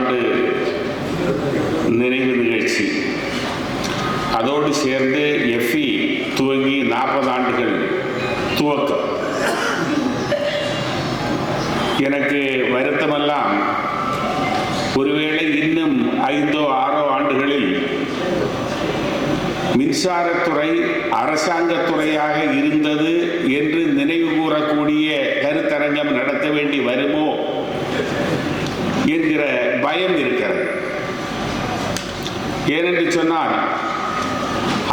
ஆண்டு நினைவு நிகழ்ச்சி. அதோடு சேர்ந்து எஃப்இ துவங்கி நாற்பது ஆண்டுகள் துவக்கம். எனக்கு வருத்தமெல்லாம் ஒருவேளை இன்னும் ஐந்தோ ஆறோ ஆண்டுகளில் மின்சாரத்துறை அரசாங்கத்துறையாக இருந்தது என்று நினைவு கூறக்கூடிய கருத்தரங்கம் நடத்த வேண்டி வருமோ என்கிற பயம் இருக்கிறது ஏனென்று சொன்னால்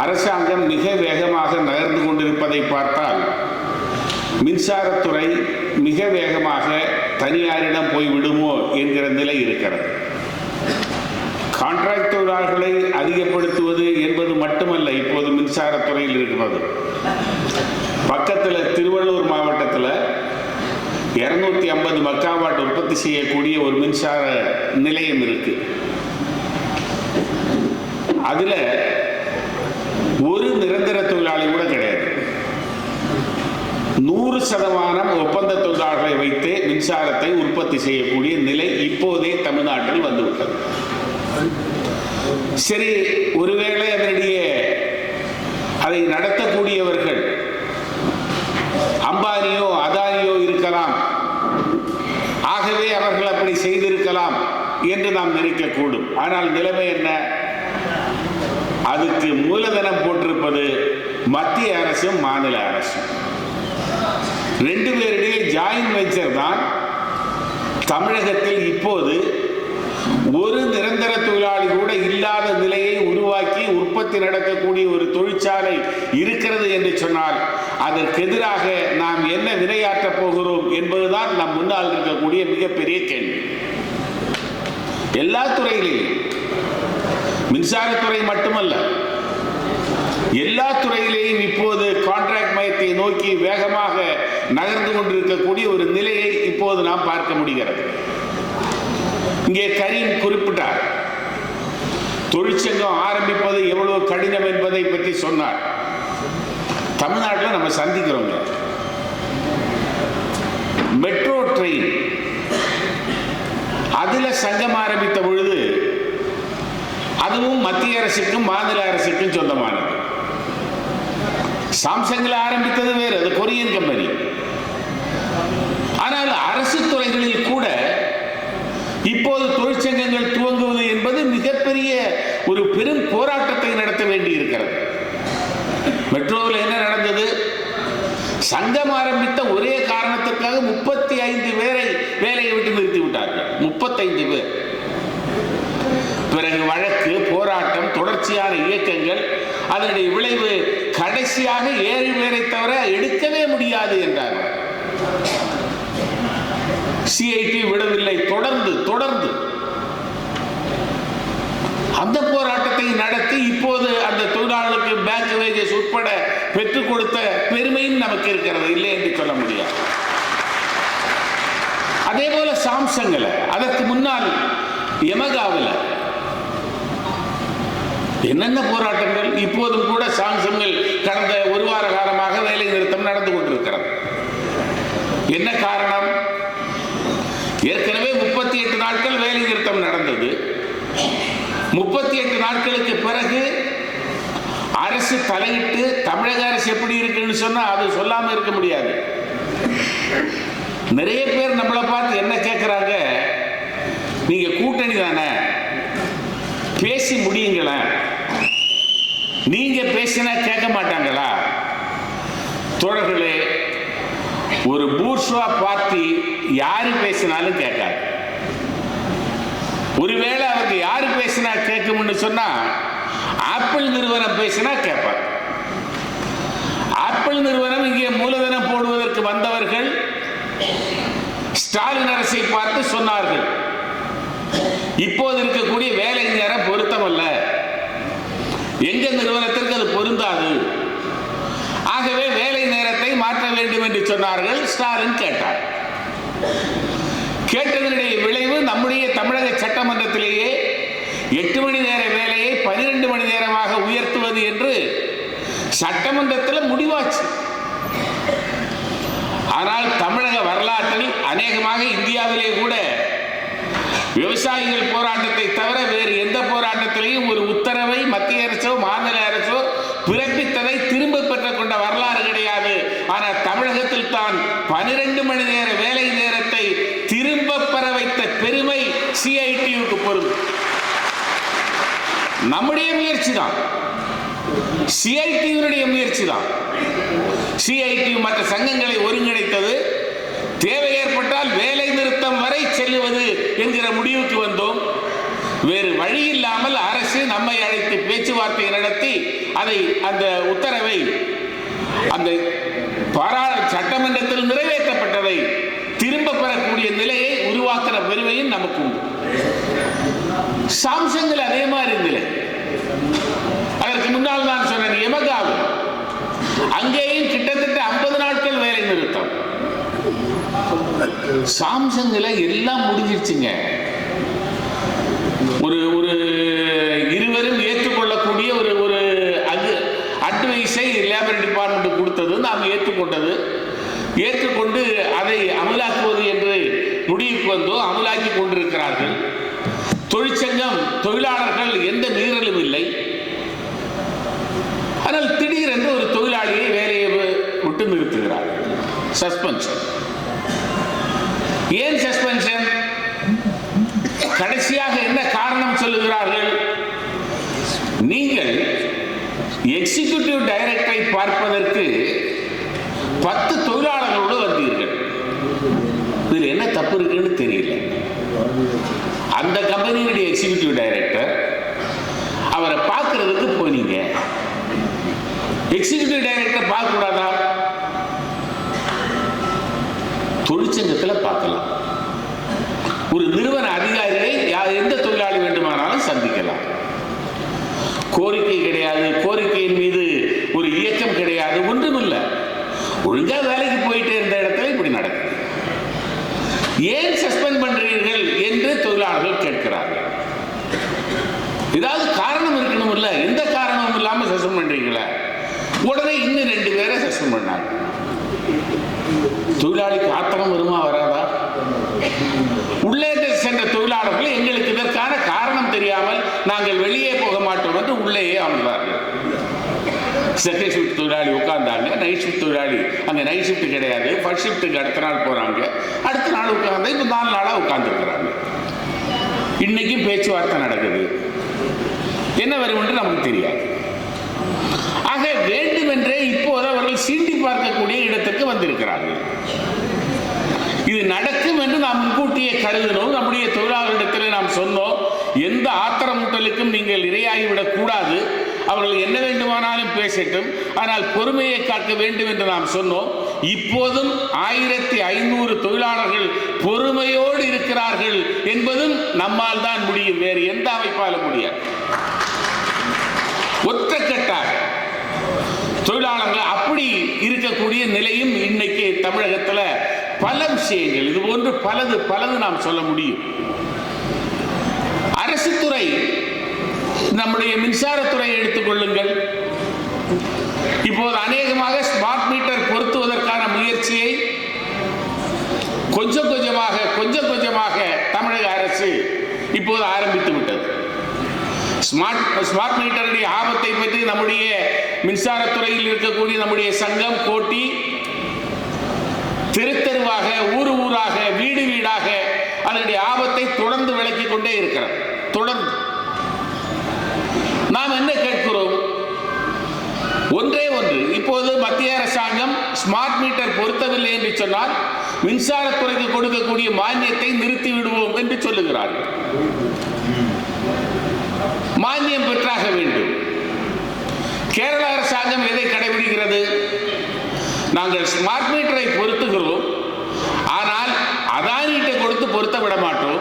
அரசாங்கம் மிக வேகமாக நகர்ந்து கொண்டிருப்பதை பார்த்தால் மின்சாரத்துறை மிக வேகமாக தனியாரிடம் போய் விடுமோ என்கிற நிலை இருக்கிறது. கான்ட்ராக்ட் தொழிலாளர்களை அதிகப்படுத்துவது என்பது மட்டுமல்ல இப்போது மின்சாரத்துறையில் இருக்கிறது. பக்கத்தில் திருவள்ளூர் மாவட்டத்தில் இருநூத்தி ஐம்பது மக்காவாட் உற்பத்தி செய்யக்கூடிய ஒரு மின்சார நிலையம் இருக்கு. அதுல ஒரு நிரந்தர தொழிலாளி நூறு சதமானம் ஒப்பந்த தொழிலாளர்களை வைத்து மின்சாரத்தை உற்பத்தி செய்யக்கூடிய நிலை இப்போதே தமிழ்நாட்டில் வந்துவிட்டது. சரி ஒருவேளை அதனுடைய அதை நடத்தக்கூடியவர்கள் அம்பானியோ அதானியோ இருக்கலாம். ஆகவே அவர்கள் அப்படி செய்திருக்கலாம் என்று நாம் நினைக்கக்கூடும். ஆனால் நிலைமை என்ன? அதுக்கு மூலதனம் போட்டிருப்பது மத்திய அரசும் மாநில அரசும். ரெண்டு பேரிடையே ஜாயின்ட் வெஞ்சர் தான் தமிழகத்தில் இப்போது ஒரு நிரந்தர தொழிலாளி கூட இல்லாத நிலையை உருவாக்கி உற்பத்தி நடக்கக்கூடிய ஒரு தொழிற்சாலை இருக்கிறது என்று சொன்னால் அதற்கு எதிராக நாம் என்ன வினையாற்றப் போகிறோம் என்பதுதான் நம் முன்னால் இருக்கக்கூடிய மிகப்பெரிய கேள்வி. எல்லா துறையிலையும் மின்சாரத்துறை மட்டுமல்ல எல்லா துறையிலேயும் இப்போது கான்ட்ராக்ட் மையத்தை நோக்கி வேகமாக நகர்ந்து கொண்டிருக்கக்கூடிய ஒரு நிலையை இப்போது நாம் பார்க்க முடிகிறது. இங்கே கரீம் குறிப்பிட்டார். தொழிற்சங்கம் ஆரம்பிப்பது எவ்வளவு கடினம் என்பதை பற்றி சொன்னார். தமிழ்நாட்டில் நம்ம சந்திக்கிறோங்க. Metro train. அதில் சங்கம் ஆரம்பித்த பொழுது அதுவும் மத்திய அரசுக்கும் மாநில அரசுக்கும் சொந்தமானது. சாம்சங்கில் ஆரம்பித்தது வேறு அது கொரியன் கம்பெனி ஆனால் அரசு துறைகளில் கூட இப்போது தொழிற்சங்கங்கள் துவங்குவது என்பது மிகப்பெரிய ஒரு பெரும் போராட்டத்தை நடத்த வேண்டி இருக்கிறது மெட்ரோவில் என்ன நடந்தது சங்கம் ஆரம்பித்த ஒரே காரணத்திற்காக முப்பத்தி ஐந்து பேரை வேலையை விட்டு நிறுத்தி விட்டார்கள். முப்பத்தைந்து பேர். பிறகு வழக்கு போராட்டம் தொடர்ச்சியான இயக்கங்கள் அதனுடைய விளைவு கடைசியாக ஏழு பேரை தவிர எடுக்கவே முடியாது என்றார். சிஐடி விடவில்லை. தொடர்ந்து தொடர்ந்து. அந்த போராட்டத்தை நடத்தி இப்போது அந்த தொழிலாளர்களுக்கு பேங்க் வேஜஸ் உட்பட பெற்றுக் கொடுத்த பெருமையும் நமக்கு இருக்கிறது. இல்லை என்று சொல்ல முடியாது. அதே போல சாம்சங்கில் அதற்கு முன்னால் எமகாவில் என்னென்ன போராட்டங்கள்? இப்போதும் கூட சாம்சங்கில் கடந்த ஒரு வார காலமாக வேலை நிறுத்தம் நடந்து கொண்டிருக்கிறது. என்ன காரணம்? ஏற்கனவே முப்பத்தி எட்டு நாட்கள் வேலை நிறுத்தம் நடந்தது. முப்பத்தி எட்டு நாட்களுக்கு பிறகு அரசு தலையிட்டு தமிழக அரசு எப்படி இருக்குன்னு சொன்னா அது சொல்லாம இருக்க முடியாது. நிறைய பேர் நம்மளை பார்த்து என்ன கேட்குறாங்க நீங்க கூட்டணி தானே? பேசி முடியுங்களேன் நீங்க பேசினா கேட்க மாட்டாங்களா? தோழர்களே ஒரு பூர்ஷ்வா பார்ட்டி யாரு பேசினாலும் கேட்காது. ஒருவேளை அவருக்கு யாரு பேசினா கேட்கும்னு சொன்னா ஆப்பிள் நிறுவனம் பேசினா கேட்பார் ஆப்பிள் நிறுவனம் இங்கே மூலதனம் போடுவதற்கு வந்தவர்கள் ஸ்டாலின் அரசை பார்த்து சொன்னார்கள். இப்போது இருக்கக்கூடிய வேலை நேரம் பொருத்தமல்ல. எங்க நிறுவனத்திற்கு அது பொருந்தாது. ஆகவே வேலை நேரத்தை மாற்ற வேண்டும் என்று சொன்னார்கள் ஸ்டாலின் கேட்டார் கேட்டதனுடைய விளைவு நம்முடைய தமிழக சட்டமன்றத்திலேயே எட்டு மணி நேர வேலையை பனிரெண்டு மணி நேரமாக உயர்த்துவது என்று சட்டமன்றத்தில் முடிவாச்சு. ஆனால் தமிழக வரலாற்றில் அநேகமாக இந்தியாவிலே கூட விவசாயிகள் போராட்டத்தை தவிர வேறு எந்த போராட்டத்திலையும் ஒரு உத்தரவை மத்திய அரசோ மாநில அரசோ பிறப்பித்ததை திரும்ப பெற்றுக் கொண்ட வரலாறு கிடையாது. ஆனால் தமிழகத்தில் தான் பனிரெண்டு மணி நேர வேலை நேரத்தை திரும்ப பெற வைத்த பெருமை சிஐடியுக்கு பொருள் நம்முடைய முயற்சி தான். சிஐடியுடைய முயற்சி தான். சிஐடி மற்ற சங்கங்களை ஒருங்கிணைத்தது. தேவை ஏற்பட்டால் வேலை நிறுத்தம் வரை செல்லுவது என்கிற முடிவுக்கு வந்தோம். வேறு வழி இல்லாமல் அரசு நம்மை அழைத்து பேச்சுவார்த்தை நடத்தி அதை அந்த உத்தரவை அந்த பாரா சட்டமன்றத்தில் நிறைவேற்றப்பட்டதை திரும்ப பெறக்கூடிய நிலையை உருவாக்கிற பெருமையும் நமக்கு உண்டு. சாம்சங்கில் அதே மாதிரி நிலை அதற்கு முன்னால் நான் அங்கேயும் கிட்டத்தட்ட ஐம்பது நாட்கள் வேலை நிறுத்தம். சாம்சங்ல எல்லாம் முடிஞ்சிருச்சுங்க. ஒரு ஒரு இருவரும் ஏற்றுக்கொள்ளக்கூடிய ஒரு ஒரு அது அட்வைஸை லேபர் டிபார்ட்மெண்ட் கொடுத்தது நாம் ஏற்றுக்கொண்டது. ஏற்றுக்கொண்டு அதை அமலாக்குவது என்று முடிவுக்கு வந்தோ அமலாக்கி கொண்டிருக்கிறார்கள். தொழிற்சங்கம் தொழிலாளர்கள் எந்த மீறலும் இல்லை. ஆனால் திடீரென்று ஒரு தொழிலாளியை வேலையை வி- விட்டு நிறுத்துகிறார் சஸ்பென்ஷன் ஏன் சஸ்பென்ஷன் கடைசியாக என்ன காரணம் சொல்லுகிறார்கள்? நீங்கள் எக்ஸிகியூட்டிவ் டைரக்டரை பார்ப்பதற்கு பத்து தொழிலாளர்களோடு வந்தீர்கள் இதில் என்ன தப்பு இருக்குன்னு தெரியல. அந்த கம்பெனியுடைய எக்ஸிக்யூட்டிவ் டைரக்டர் அவரை பார்க்கறதுக்கு போனீங்க. எக்ஸிகியூட்டிவ் டைரக்டர் பார்க்க தொழிற்சங்கத்தில் பார்க்கலாம். ஒரு நிறுவன அதிகாரிகளை எந்த தொழிலாளி வேண்டுமானாலும் சந்திக்கலாம். கோரிக்கை கிடையாது. கோரிக்கையின் மீது ஒரு இயக்கம் கிடையாது. ஒன்றுமில்லை. ஒழுங்காக வேலைக்கு போயிட்டே இருந்த இடத்துல இப்படி நடக்குது. ஏன் சஸ்பெண்ட் பண்றீர்கள் என்று தொழிலாளர்கள் கேட்கிறார்கள். ஏதாவது காரணம் இருக்கணும் இல்ல எந்த காரணமும் இல்லாம சஸ்பெண்ட் பண்றீங்களா? உடனே இன்னும் ரெண்டு பேரை சஸ்பெண்ட் பண்ணாங்க. தொழிலாளிக்கு ஆத்திரம் வருமா வராதா? உள்ளே சென்ற தொழிலாளர்கள் எங்களுக்கு இதற்கான காரணம் தெரியாமல் நாங்கள் வெளியே போக மாட்டோம் என்று உள்ளேயே அமர்ந்தார்கள். செகண்ட் ஷிஃப்ட் தொழிலாளி உட்கார்ந்தாங்க. நைட் ஷிஃப்ட் தொழிலாளி அங்கே நைட் ஷிஃப்ட் கிடையாது. ஃபர்ஸ்ட் ஷிஃப்ட்டுக்கு அடுத்த நாள் போகிறாங்க அடுத்த நாள் உட்கார்ந்தா இப்போ நாலு நாளாக உட்காந்துருக்குறாங்க இன்னைக்கும் பேச்சுவார்த்தை நடக்குது. என்ன வரும் என்று நமக்கு தெரியாது. ஆக வேண்டுமென்றே இப்போது சீண்டி பார்க்கக்கூடிய இடத்துக்கு வந்திருக்கிறார்கள். இது நடக்கும் என்று நாம் முன்கூட்டியே கருதினோம். நம்முடைய தொழிலாளர்களிடத்தில் நாம் சொன்னோம். எந்த ஆத்திரமூட்டலுக்கும் நீங்கள் இரையாகிவிடக் கூடாது. அவர்கள் என்ன வேண்டுமானாலும் பேசட்டும். ஆனால் பொறுமையை காக்க வேண்டும் என்று நாம் சொன்னோம். இப்போதும் ஆயிரத்தி ஐநூறு தொழிலாளர்கள் பொறுமையோடு இருக்கிறார்கள் என்பதும் நம்மால் தான் முடியும். வேறு எந்த அமைப்பாலும் முடியாது. ஒற்றைக்கட்டாக தொழிலாளர்கள் அப்படி இருக்கக்கூடிய நிலையும் இன்னைக்கு தமிழகத்தில் பல விஷயங்கள். இது போன்று பலது பலது நாம் சொல்ல முடியும். அரசு துறை நம்முடைய மின்சாரத்துறை எடுத்துக்கொள்ளுங்கள் இப்போது அநேகமாக ஸ்மார்ட் மீட்டர் பொருத்துவதற்கான முயற்சியை கொஞ்சம் கொஞ்சமாக கொஞ்சம் கொஞ்சமாக தமிழக அரசு இப்போது ஆரம்பித்து விட்டது. ஸ்மார்ட் ஸ்மார்ட் மீட்டருடைய ஆபத்தை பற்றி நம்முடைய மின்சாரத்துறையில் இருக்கக்கூடிய நம்முடைய சங்கம் கோட்டி தெருத்தெருவாக ஊர் ஊராக வீடு வீடாக அதனுடைய ஆபத்தை தொடர்ந்து விளக்கிக் கொண்டே இருக்கிறார் தொடர்ந்து. நாம் என்ன கேட்கிறோம்? ஒன்றே ஒன்று. இப்போது மத்திய அரசாங்கம் ஸ்மார்ட் மீட்டர் பொருத்தவில்லை என்று சொன்னால் மின்சாரத்துறைக்கு கொடுக்கக்கூடிய மானியத்தை நிறுத்தி விடுவோம் என்று சொல்லுகிறார்கள். மானியம் பெற்றாக வேண்டும். அரசாங்கம் எதை கடைபிடிக்கிறது? நாங்கள் ஸ்மார்ட் மீட்டரை பொருத்துகிறோம். ஆனால் அதானிட்ட கொடுத்து பொருத்த விட மாட்டோம்.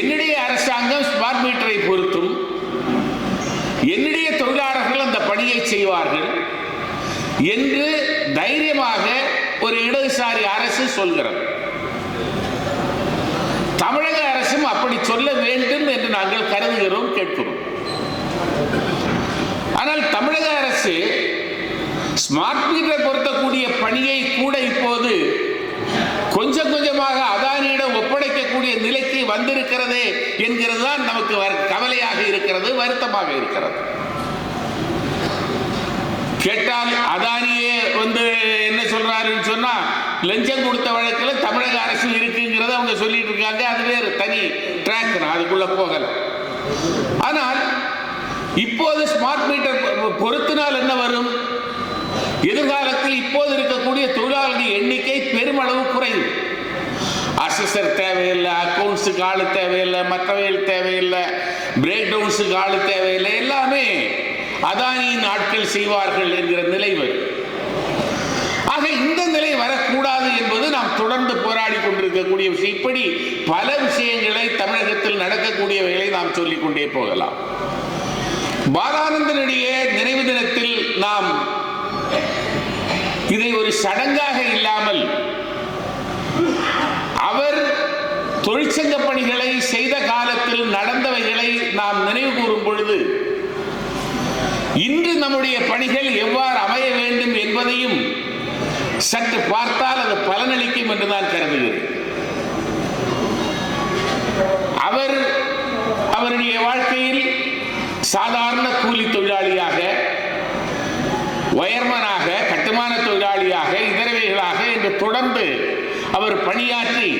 என்னுடைய அரசாங்கம் ஸ்மார்ட் மீட்டரை பொருத்தும். என்னுடைய தொழிலாளர்கள் அந்த பணியை செய்வார்கள் என்று தைரியமாக ஒரு இடதுசாரி அரசு சொல்கிறது. தமிழக அரசும் அப்படி சொல்ல வேண்டும் என்று நாங்கள் கருதுகிறோம் கேட்கிறோம் ஆனால் தமிழக அரசு ஸ்மார்ட் மீட்டரை பொருத்தக்கூடிய பணியை கூட இப்போது கொஞ்சம் கொஞ்சமாக அதானியிடம் ஒப்படைக்கக்கூடிய நிலைக்கு வந்திருக்கிறதே என்கிறது தான் நமக்கு வரு- கவலையாக இருக்கிறது வருத்தமாக இருக்கிறது. கேட்டால் அதானியே வந்து என்ன சொல்றாருன்னு சொன்னா லஞ்சம் கொடுத்த வழக்கில் தமிழக அரசு இருக்குங்கிறத அவங்க சொல்லிட்டு இருக்காங்க அது வேறு தனி ட்ராக் நான் அதுக்குள்ள போகல. ஆனால் இப்போது ஸ்மார்ட் மீட்டர் பொ- பொருத்தினால் என்ன வரும் எதிர்காலத்தில் இப்போது இருக்கக்கூடிய தொழிலாளர்கள் எண்ணிக்கை பெருமளவு குறையும் அசஸர் தேவையில்லை அக்கௌண்ட்ஸுக்கு ஆள் தேவையில்லை மற்றவையில் தேவையில்லை பிரேக் டவுன்ஸுக்கு ஆள் தேவையில்லை எல்லாமே அதானியின் ஆட்கள் செய்வார்கள் என்கிற நிலை வரும். ஆக இந்த நிலை வரக்கூடாது என்பது நாம் தொடர்ந்து போராடி கொண்டிருக்கக்கூடிய விஷயம். இப்படி பல விஷயங்களை தமிழகத்தில் நடக்கக்கூடியவைகளை நாம் சொல்லிக்கொண்டே போகலாம். பாலானந்தனுடைய சடங்காக இல்லாமல் அவர் தொழிற்சங்க பணிகளை செய்த காலத்தில் நடந்தவைகளை நாம் நினைவு கூறும் பொழுது இன்று நம்முடைய பணிகள் எவ்வாறு அமைய வேண்டும் என்பதையும் சற்று பார்த்தால் அது பலனளிக்கும் என்று நான் கருதுகிறேன். அவர் அவருடைய வாழ்க்கையில் சாதாரண கூலி தொழிலாளி அவர் பணியாற்றி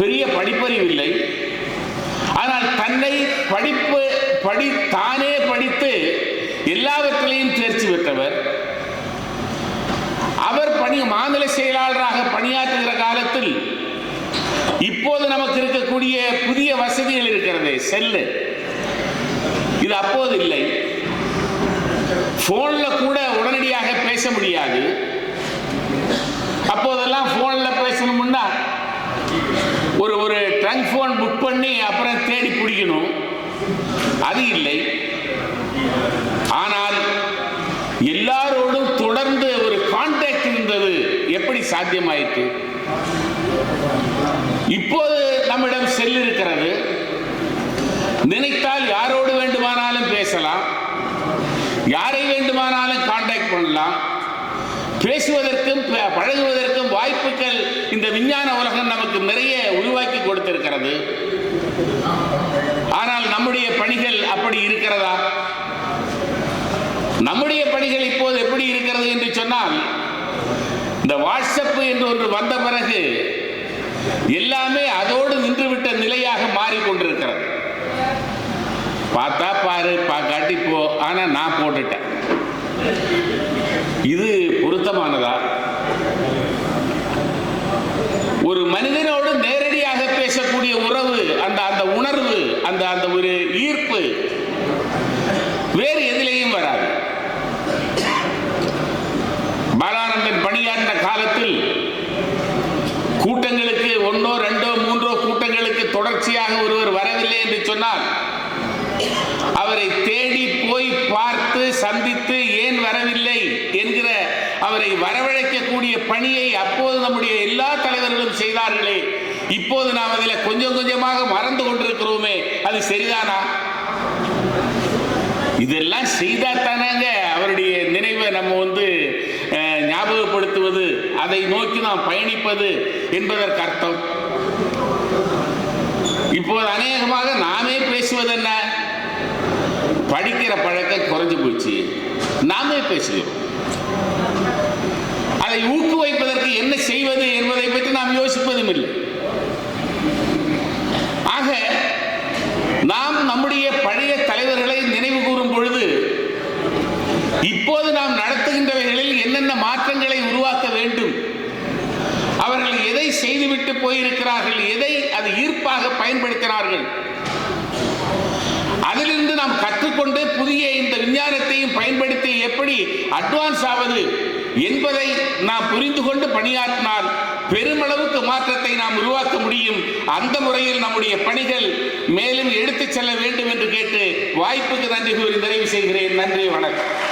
பெரிய படிப்பறிவு இல்லை. ஆனால் தன்னை படிப்பு படி தானே படித்து எல்லாவற்றிலையும் தேர்ச்சி பெற்றவர். அவர் பணி மாநில செயலாளராக பணியாற்றுகிற காலத்தில் இப்போது நமக்கு இருக்கக்கூடிய புதிய வசதிகள் இருக்கிறது செல்லு. இது அப்போது இல்லை. போன்ல கூட உடனடியாக பேச முடியாது. அப்போதெல்லாம் போன்ல பேசணும்னா ஒரு ஒரு ட்ரங்க் ஃபோன் புக் பண்ணி அப்புறம் தேடி பிடிக்கணும். அது இல்லை. ஆனால் எல்லாரோடும் தொடர்ந்து ஒரு கான்டாக்ட் இருந்தது. எப்படி சாத்தியமாயிற்று? இப்போது நம்மிடம் செல் இருக்கிறது. நினைத்தால் யாரோடு வேண்டுமானாலும் பேசலாம் யாரை வேண்டுமானாலும் கான்டாக்ட் பண்ணலாம் பேசுவதற்கும் ப- பழகுவதற்கும் வாய்ப்புகள் இந்த விஞ்ஞான உலகம் நமக்கு நிறைய உருவாக்கி கொடுத்திருக்கிறது. ஆனால் நம்முடைய பணிகள் அப்படி இருக்கிறதா? நம்முடைய பணிகள் இப்போது எப்படி இருக்கிறது என்று சொன்னால் இந்த வாட்ஸ்அப் என்று ஒன்று வந்த பிறகு எல்லாமே அதோடு நின்றுவிட்ட நிலையாக மாறிக்கொண்டிருக்கிறது. பார்த்தா பாரு பா போ ஆனா நான் போட்டுட்டேன். இது பொருத்தமானதா ஒரு மனிதனோடு நேரடியாக பேசக்கூடிய உறவு அந்த அந்த உணர்வு அந்த அந்த ஒரு ஈர்ப்பு வேறு எதிலேயும் வராது. பாலானந்தன் பணியாற்றின காலத்தில் கூட்டங்களுக்கு ஒன்றோ ரெண்டோ மூன்றோ கூட்டங்களுக்கு தொடர்ச்சியாக ஒருவர் வரவில்லை என்று சொன்னால் அவரை தேடி போய் பார்த்து சந்தித்து ஏன் வரவில்லை என்கிற அவரை வரவழைக்கக்கூடிய பணியை அப்போது நம்முடைய எல்லா தலைவர்களும் செய்தார்களே. இப்போது நாம் அதில் கொஞ்சம் கொஞ்சமாக மறந்து கொண்டிருக்கிறோமே. அது சரிதானா? இதெல்லாம் செய்தா தானாங்க அவருடைய நினைவை நம்ம வந்து ஞாபகப்படுத்துவது அதை நோக்கி நாம் பயணிப்பது என்பதற்கு அர்த்தம். இப்போது அநேகமாக நாமே பேசுவது என்ன? படிக்கிற பழக்கம் குறைஞ்சு போச்சு. நாமே பேசுகிறோம். அதை ஊக்குவிப்பதற்கு என்ன செய்வது என்பதை பற்றி நாம் யோசிப்பதும் இல்லை ஆக நாம் நம்முடைய பழைய தலைவர்களை நினைவு கூறும் பொழுது மற்றவைகளில் என்னென்ன மாற்றங்களை உருவாக்க வேண்டும் அவர்கள் எதை செய்துவிட்டு போயிருக்கிறார்கள் எதை அது ஈர்ப்பாக பயன்படுத்தினார்கள் அதிலிருந்து நாம் கற்றுக்கொண்டு புதிய இந்த விஞ்ஞானத்தையும் பயன்படுத்தி எப்படி அட்வான்ஸ் ஆவது என்பதை நாம் புரிந்து கொண்டு பணியாற்றினால் பெருமளவுக்கு மாற்றத்தை நாம் உருவாக்க முடியும். அந்த முறையில் நம்முடைய பணிகள் மேலும் எடுத்துச் செல்ல வேண்டும் என்று கேட்டு வாய்ப்புக்கு நன்றி கூறி நிறைவு செய்கிறேன். நன்றி வணக்கம்.